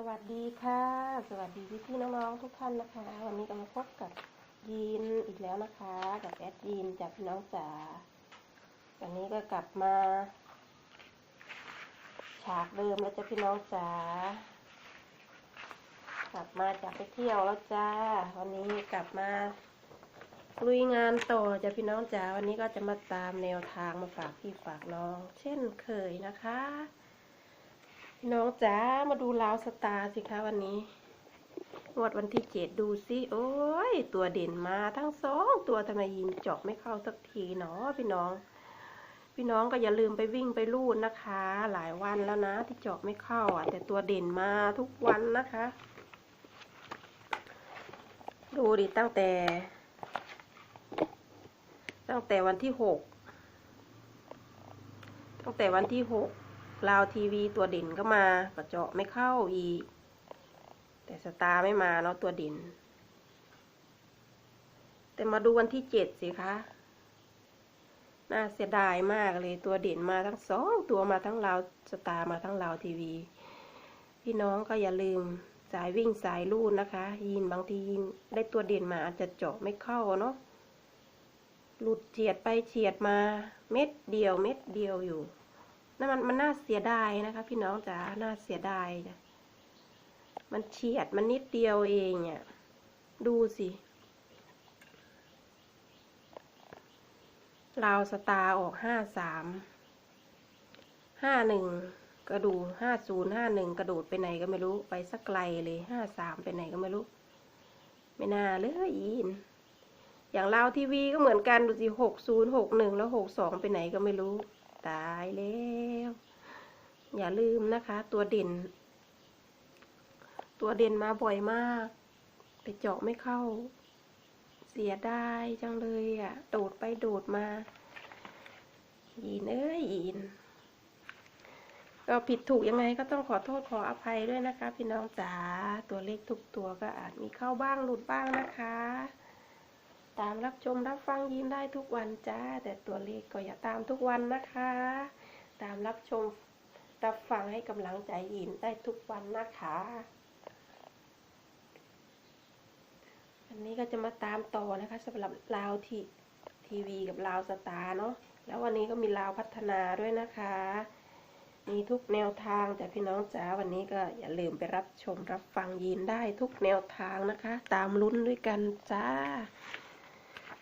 สวัสดีค่ะ สวัสดีพี่พี่น้องๆทุกท่านนะคะ วันนี้ก็มาพบกับยีนอีกแล้วนะคะ กับแอดยีนจากพี่น้องจ๋าวันนี้ก็กลับมา ฉากเดิมแล้วจ้ะพี่น้องจ๋ากลับมาจากไปเที่ยวแล้วจ้า วันนี้กลับมาลุยงานต่อจ้ะพี่น้องจ๋าวันนี้ก็จะมาตามแนวทางมาฝากพี่ฝากน้อง เช่นเคยนะคะ น้องจ๋ามาดูลาวสตาร์สิคะวันนี้งวดวันที่เจ็ดดูสิ โอ้ย ตัวเด่นมาทั้งสอง ตัวทำไมยิงเจาะไม่เข้าสักทีเนาะพี่น้อง พี่น้องก็อย่าลืมไปวิ่งไปลูดนะคะ หลายวันแล้วนะ ที่เจาะไม่เข้าอะ แต่ตัวเด่นมาทุกวันนะคะ ดูดิตั้งแต่ ตั้งแต่วันที่หกตั้งแต่วันที่หก ลาวทีวีตัวเด่นก็มาก็เจาะไม่เข้าอีก แต่สตาร์ไม่มาเนาะตัวเด่น แต่มาดูวันที่เจ็ดสิคะน่าเสียดายมากเลยตัวเด่นมาทั้งสองตัวมาทั้งลาวสตาร์มาทั้งลาวทีวี พี่น้องก็อย่าลืมสายวิ่งสายลูดนะคะ ยินบางทียินได้ตัวเด่นมาอาจจะเจาะไม่เข้าเนาะหลุดเฉียดไปเฉียดมาเม็ดเดียวเม็ดเดียวอยู่ นั่นมันมันน่าเสียดายนะคะ พี่น้องจ๋าน่าเสียดายจ้ะมันเฉียดมันนิดเดียวเองเนี่ยดูสิลาวสตาร์ออกห้าสามห้าหนึ่งกระดูห้าศูนย์ห้าหนึ่งกระโดดไปไหนก็ไม่รู้ไปสักไกลเลยห้าสามไปไหนก็ไม่รู้ ไม่น่าเลยอีนอย่างลาวทีวีก็เหมือนกันดูสิหกศูนย์หกหนึ่งแล้วหกสองไปไหนก็ไม่รู้ ตายแล้ว อย่าลืมนะคะ ตัวเด่น ตัวเด่นมาบ่อยมาก ไปเจาะไม่เข้า เสียดายจังเลยอะ่ะ โดดไปโดดมา ยีนเอ้ยยีนก็ผิดถูกยังไงก็ต้องขอโทษขออภัยด้วยนะคะ พี่น้องจ๋าตัวเลขทุกตัวก็อาจมีเข้าบ้างหลุดบ้างนะคะ ตามรับชมรับฟังยินได้ทุกวันจ้า แต่ตัวเลขก็อย่าตามทุกวันนะคะ ตามรับชมรับฟังให้กำลังใจยินได้ทุกวันนะคะอันนี้ก็จะมาตามต่อนะคะสำหรับลาวทีทีวีกับลาวสตาร์เนาะแล้ววันนี้ก็มีลาวพัฒนาด้วยนะคะ มีทุกแนวทางแต่พี่น้องจ๋าวันนี้ก็อย่าลืมไปรับชมรับฟังยินได้ทุกแนวทางนะคะ ตามลุ้นด้วยกันจ้า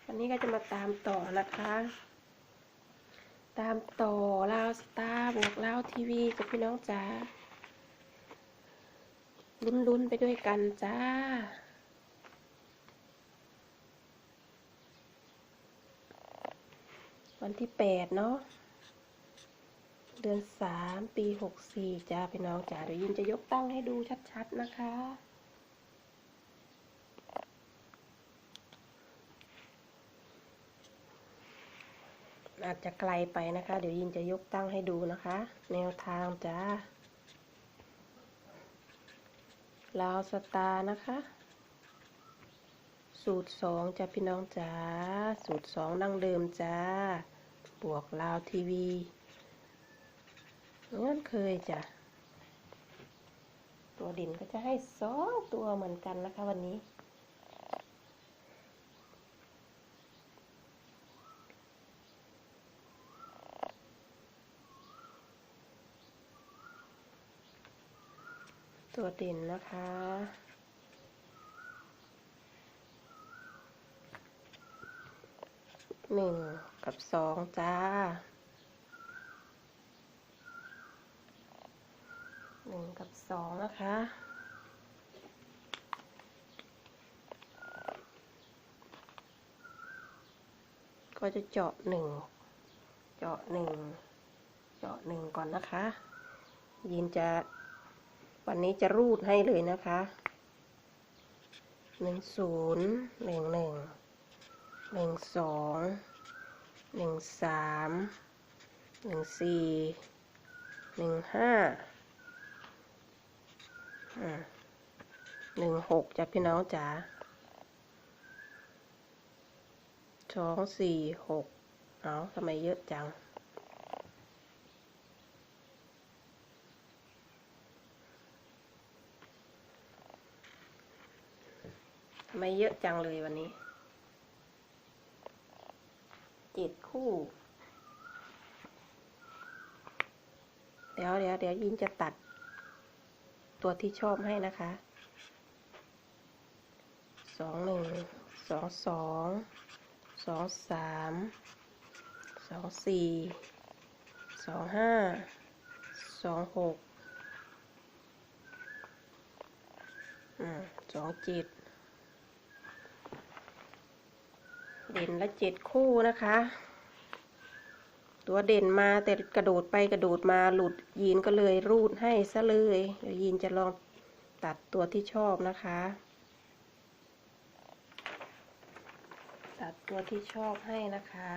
วันนี้ก็จะมาตามต่อนะคะ ตามต่อลาวสตาร์บวกลาวทีวีกับพี่น้องจ๋าลุ้นๆไปด้วยกันจ้าวันที่แปดเนาะเดือนสามปีหกสี่จ้าพี่น้องจ๋าเดี๋ยวยินจะยกตั้งให้ดูชัดๆนะคะ อาจจะไกลไปนะคะ เดี๋ยวยินจะยกตั้งให้ดูนะคะ แนวทางจ้าลาวสตาร์นะคะ สูตรสองจ้าพี่น้องจ๋าสูตรสองดั้งเดิมจ้าบวกลาวทีวีเงื่อนเคยจ้ะตัวด่นก็จะให้สองตัวเหมือนกันนะคะวันนี้ ตัวเด่นนะคะ หนึ่งกับสองจ้า หนึ่งกับสองนะคะ ก็จะเจาะหนึ่ง เจาะหนึ่ง เจาะหนึ่งก่อนนะคะ ยินจะ วันนี้จะรูดให้เลยนะคะหนึ่งศูนย์หนึ่งหนึ่งหนึ่งสองหนึ่งสามหนึ่งสี่หนึ่งห้าหนึ่งหกจ้ะพี่น้องจ๋าสองสี่หกเอาทำไมเยอะจัง ไม่เยอะจังเลยวันนี้ เจ็ดคู่ เดี๋ยวเดี๋ยวเดี๋ยวยินจะตัด ตัวที่ชอบให้นะคะ สองหนึ่ง สองสอง สองสาม สองสี่ สองห้า สองหกอืมสองเจ็ด เด่นละเจ็ดคู่นะคะ ตัวเด่นมาแต่กระโดดไปกระโดดมาหลุดยีนก็เลยรูดให้ซะเลยเดี๋ยวยีนจะลองตัดตัวที่ชอบนะคะ ตัดตัวที่ชอบให้นะคะ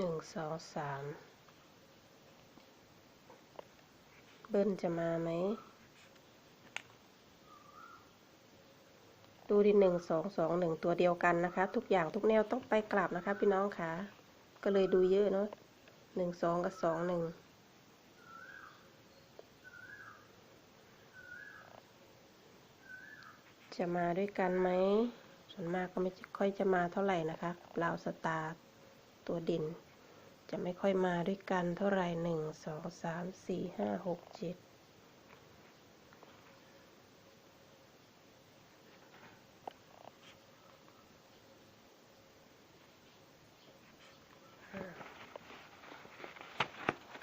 หนึ่งสองสามเบิ้ลจะมาไหม ดูดิหนึ่งสองสองหนึ่งตัวเดียวกันนะคะ ทุกอย่างทุกแนวต้องไปกลับนะคะ พี่น้องค่ะก็เลยดูเยอะเนาะหนึ่งสองกับสองหนึ่งจะมาด้วยกันไหม ส่วนมากก็ไม่ค่อยจะมาเท่าไหร่นะคะลาวสตาร์ตัวเด่น จะไม่ค่อยมาด้วยกันเท่าไหร่หนึ่งสองสามสี่ห้าหกเจ็ด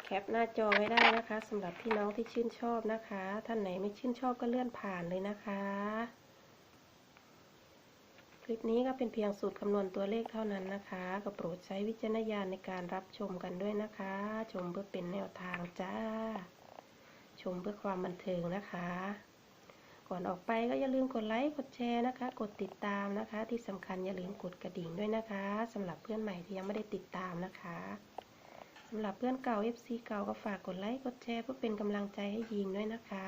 แคปหน้าจอไว้ได้นะคะสำหรับพี่น้องที่ชื่นชอบนะคะ ท่านไหนไม่ชื่นชอบก็เลื่อนผ่านเลยนะคะ ลิปนี้ก็เป็นเพียงสูตรคำนวณตัวเลขเท่านั้นนะคะ ก็โปรดใช้วิจารณญาณในการรับชมกันด้วยนะคะ ชมเพื่อเป็นแนวทางจ้า ชมเพื่อความบันเทิงนะคะ ก่อนออกไปก็อย่าลืมกดไลค์ กดแชร์นะคะ กดติดตามนะคะ ที่สำคัญอย่าลืมกดกระดิ่งด้วยนะคะสำหรับเพื่อนใหม่ที่ยังไม่ได้ติดตามนะคะสำหรับเพื่อนเก่า FC เก่าก็ฝากกดไลค์ กดแชร์เพื่อเป็นกำลังใจให้ยิงด้วยนะคะ